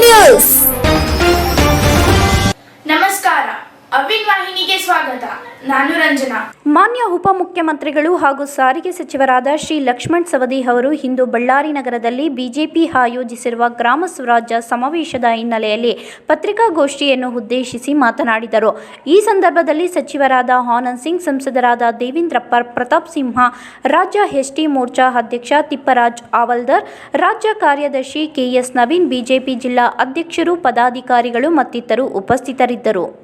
News. ಉಪಮುಖ್ಯಮಂತ್ರಿಗಳು ಹಾಗೂ ಸಾರಿಗೆ ಸಚಿವರಾದ ಶ್ರೀ ಲಕ್ಷ್ಮಣ್ ಸವದಿ ಅವರು ಇಂದು ಬಳ್ಳಾರಿ ನಗರದಲ್ಲಿ ಬಿಜೆಪಿ ಆಯೋಜಿಸಿರುವ ಗ್ರಾಮ ಸ್ವರಾಜ್ಯ ಸಮಾವೇಶದ ಹಿನ್ನೆಲೆಯಲ್ಲಿ ಪತ್ರಿಕಾಗೋಷ್ಠಿಯನ್ನು ಉದ್ದೇಶಿಸಿ ಮಾತನಾಡಿದರು. ಈ ಸಂದರ್ಭದಲ್ಲಿ ಸಚಿವರಾದ ಆನಂದ್ ಸಿಂಗ್, ಸಂಸದರಾದ ದೇವೇಂದ್ರಪ್ಪ ಪ್ರತಾಪ್ ಸಿಂಹ, ರಾಜ್ಯ ಎಸ್ಟಿ ಮೋರ್ಚಾ ಅಧ್ಯಕ್ಷ ತಿಪ್ಪರಾಜ್ ಆವಲ್ದರ್, ರಾಜ್ಯ ಕಾರ್ಯದರ್ಶಿ ಕೆಎಸ್ ನವೀನ್, ಬಿಜೆಪಿ ಜಿಲ್ಲಾ ಅಧ್ಯಕ್ಷರು, ಪದಾಧಿಕಾರಿಗಳು ಮತ್ತಿತರರು ಉಪಸ್ಥಿತರಿದ್ದರು.